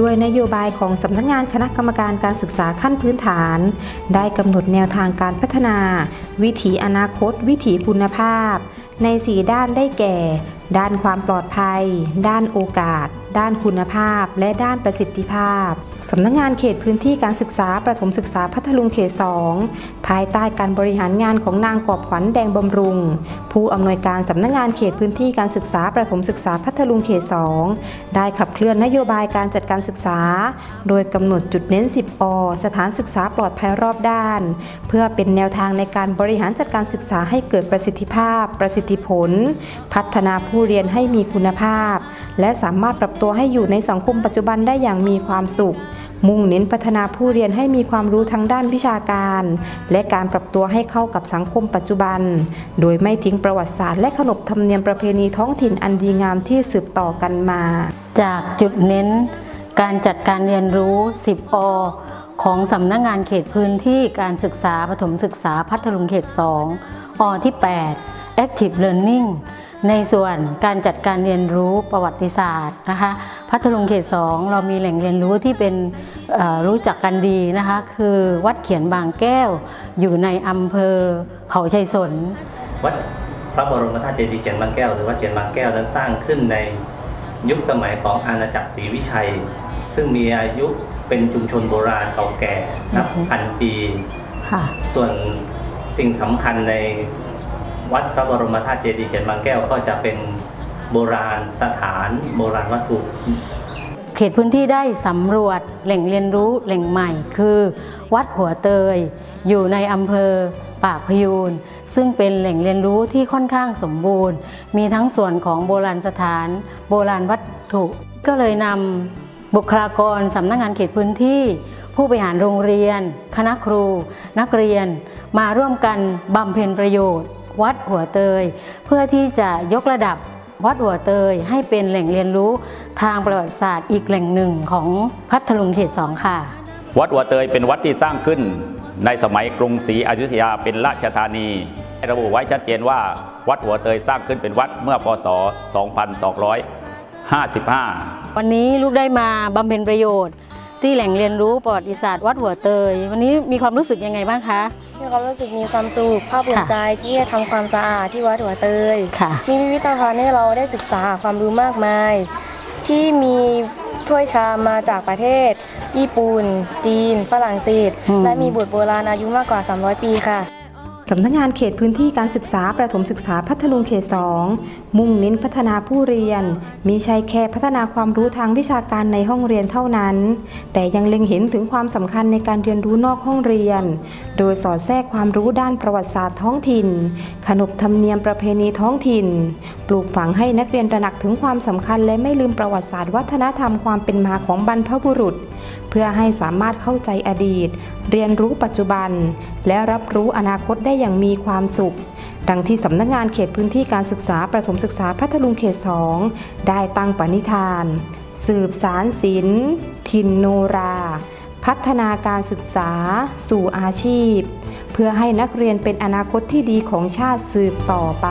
ด้วยนโยบายของสำนักงานคณะกรรมการการศึกษาขั้นพื้นฐาน ได้กำหนดแนวทางการพัฒนา วิถีอนาคต วิถีคุณภาพ ใน 4 ด้านได้แก่ ด้านความปลอดภัย ด้านโอกาส ด้านคุณภาพ และด้านประสิทธิภาพ สำนักงานเขตพื้นที่การศึกษาประถมศึกษาพัทลุงเขต 2 ภายใต้การบริหารงานของนางกอบขวัญแดงบำรุง ผู้อำนวยการสำนักงานเขตพื้นที่การศึกษาประถมศึกษาพัทลุงเขต 2 ได้ขับเคลื่อนนโยบายการจัดการศึกษา โดยกำหนดจุดเน้น 10ปสถานศึกษาปลอดภัยรอบด้าน เพื่อเป็นแนวทางในการบริหารจัดการศึกษาให้เกิดประสิทธิภาพ ประสิทธิผล พัฒนาผู้เรียนให้มีคุณภาพ และสามารถปรับตัวให้อยู่ในสังคมปัจจุบันได้อย่างมีความสุข มุ่งเน้นพัฒนาผู้เรียนให้มีความรู้ทางด้านวิชาการ และการปรับตัวให้เข้ากับสังคมปัจจุบัน โดยไม่ทิ้งประวัติศาสตร์และขนบธรรมเนียมประเพณีท้องถิ่นอันดีงามที่สืบต่อกันมา จากจุดเน้น การจัดการเรียนรู้ 10ปของสำนักงงานเขตพื้นที่การศึกษาปฐมศึกษาพัทลุงเขต 2 อที่ 8 Active Learning ในส่วนการจัดการเรียนรู้ประวัติศาสตร์นะคะพัทลุงเขต 2 เรามีแหล่งเรียนรู้ที่เป็นเอ่อรู้จักกันดีนะคะคือวัดเขียนบางแก้วอยู่ในอำเภอเขาชัยสนวัดพระบรมธาตุเจดีย์เขียนบางแก้วหรือวัดเขียนบางแก้วนั้นสร้างขึ้นในยุคสมัยของอาณาจักรศรีวิชัย ซึ่งมีอายุเป็นชุมชนโบราณเก่าแก่นับอือฮึพันปีค่ะส่วนสิ่งสำคัญใน วัดพระบรมธาตุเจดีย์เขียนบางแก้วก็จะเป็นโบราณสถานโบราณวัตถุ เขตพื้นที่ได้สำรวจแหล่งเรียนรู้แหล่งใหม่ คือ วัดหัวเตย อยู่ในอำเภอปากพยูนซึ่งเป็นแหล่งเรียนรู้ที่ค่อนข้างสมบูรณ์ มีทั้งส่วนของโบราณสถาน โบราณวัตถุ ก็เลยนำบุคลากรสำนักงานเขตพื้นที่ ผู้บริหารโรงเรียน คณะครู นักเรียน มาร่วมกันบำเพ็ญประโยชน์ วัดหัวเตย เพื่อที่จะยกระดับวัดหัวเตยให้เป็นแหล่งเรียนรู้ทางประวัติศาสตร์อีกแหล่งหนึ่งของพัทลุงเขตสองค่ะ วัดหัวเตยเป็นวัดที่สร้างขึ้น ในสมัยกรุงศรีอยุธยาเป็นราชธานีระบุไว้ชัดเจนว่าวัดหัวเตยสร้างขึ้นเป็นวัดเมื่อพศ 2255 วันนี้ลูกได้มาบำเพ็ญประโยชน์ ที่แหล่งเรียนรู้ประวัติศาสตร์วัดหัวเตย วันนี้มีความรู้สึกยังไงบ้างคะ มีความรู้สึกมีความสุขภาคภูมิค่ะใจที่ได้ทำความสะอาดที่วัดหัวเตย ค่ะ มีพิพิธภัณฑ์ให้เราได้ศึกษาความรู้มากมาย ที่มีถ้วยชามมาจากประเทศ ญี่ปุ่น จีน ฝรั่งเศส อืม และมีบุตรโบราณอายุมากกว่า 300 ปีค่ะ สำนักงานเขตพื้นที่การศึกษาประถมศึกษาพัทลุงเขต 2 มุ่งเน้นพัฒนาผู้เรียน มีใช่แค่พัฒนาความรู้ทางวิชาการในห้องเรียนเท่านั้น แต่ยังเล็งเห็นถึงความสำคัญในการเรียนรู้นอกห้องเรียน โดยสอดแทรกความรู้ด้านประวัติศาสตร์ท้องถิ่น ขนบธรรมเนียมประเพณีท้องถิ่น ปลูกฝังให้นักเรียนตระหนักถึงความสำคัญและไม่ลืมประวัติศาสตร์วัฒนธรรมความเป็นมาของบรรพบุรุษ เพื่อให้สามารถเข้าใจอดีต เรียนรู้ปัจจุบัน และรับรู้อนาคตได้อย่างมีความสุข ดังที่สำนักงานเขตพื้นที่การศึกษาประถมศึกษาพัทลุงเขต 2 ได้ตั้งปณิธาน สืบสารศิลป์ถิ่นโนรา พัฒนาการศึกษา สู่อาชีพ เพื่อให้นักเรียนเป็นอนาคตที่ดีของชาติสืบต่อไป